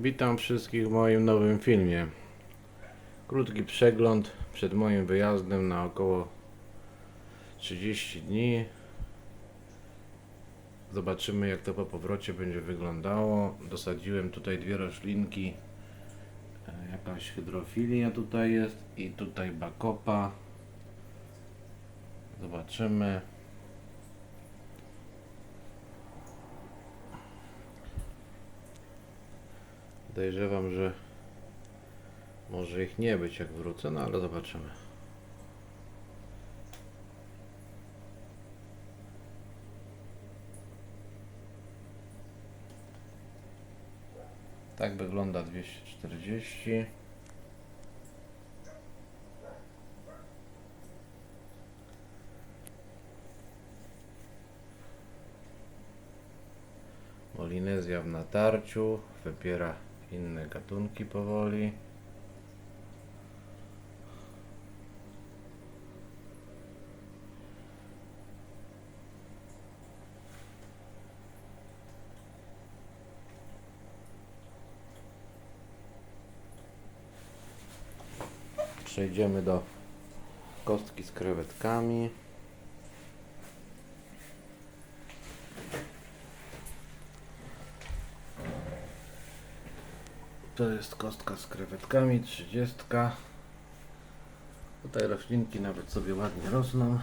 Witam wszystkich w moim nowym filmie. Krótki przegląd przed moim wyjazdem na około 30 dni. Zobaczymy jak to po powrocie będzie wyglądało. Dosadziłem tutaj dwie roślinki. E, Jakaś hydrofilia tutaj jest i tutaj bakopa. Zobaczymy. Podejrzewam, że może ich nie być jak wrócę, no ale zobaczymy. Tak wygląda 240. Molinezja w natarciu, wypiera inne gatunki powoli. Przejdziemy do kostki z krewetkami. To jest kostka z krewetkami, 30. Tutaj roślinki nawet sobie ładnie rosną.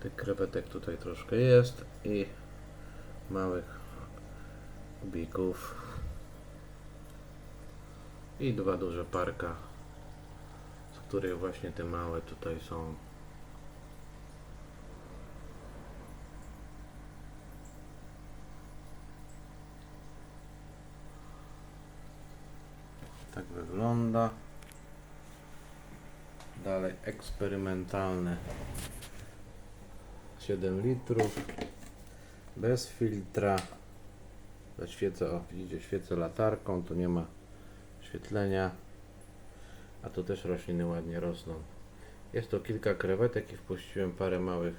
Tych krewetek tutaj troszkę jest i małych kubików i dwa duże parka, z których właśnie te małe tutaj są. Tak wygląda. Dalej eksperymentalne 7 litrów bez filtra. Zaświecę, o widzicie, świecę latarką, tu nie ma świetlenia, a tu też rośliny ładnie rosną. Jest to kilka krewetek i wpuściłem parę małych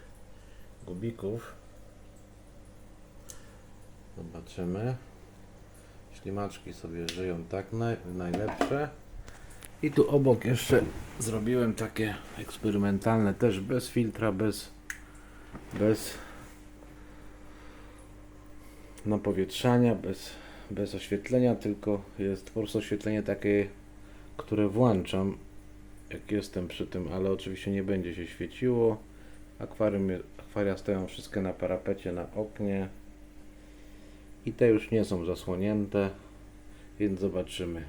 gubików. Zobaczymy. Ślimaczki sobie żyją tak naj, najlepsze. I tu obok jeszcze zrobiłem takie eksperymentalne, też bez filtra, bez, bez napowietrzania, bez, bez oświetlenia, tylko jest po prostu oświetlenie takie, które włączam jak jestem przy tym, ale oczywiście nie będzie się świeciło. Akwarium, akwaria stoją wszystkie na parapecie na oknie. I te już nie są zasłonięte, więc zobaczymy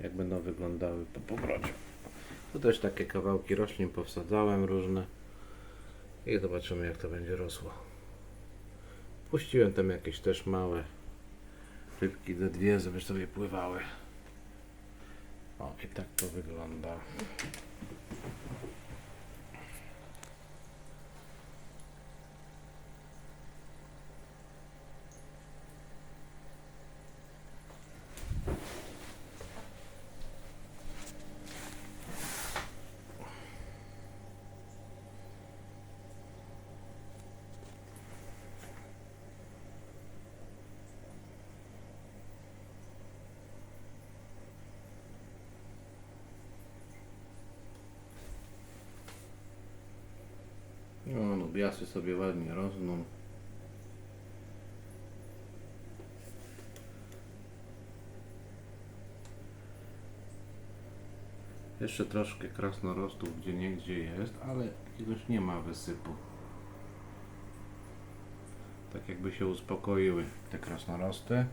jak będą wyglądały po powrocie. Tu też takie kawałki roślin powsadzałem różne i zobaczymy jak to będzie rosło. Puściłem tam jakieś też małe rybki ze dwie, żeby sobie pływały. O i tak to wygląda. Nubiasy sobie ładnie rosną. Jeszcze troszkę krasnorostów gdzie niegdzie jest, ale jakiegoś nie ma wysypu. Tak jakby się uspokoiły te krasnorosty.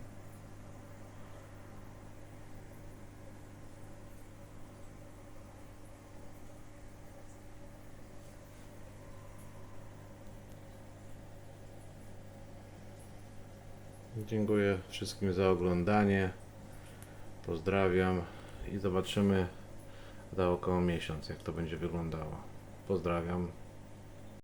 Dziękuję wszystkim za oglądanie. Pozdrawiam i zobaczymy za około miesiąc, jak to będzie wyglądało. Pozdrawiam.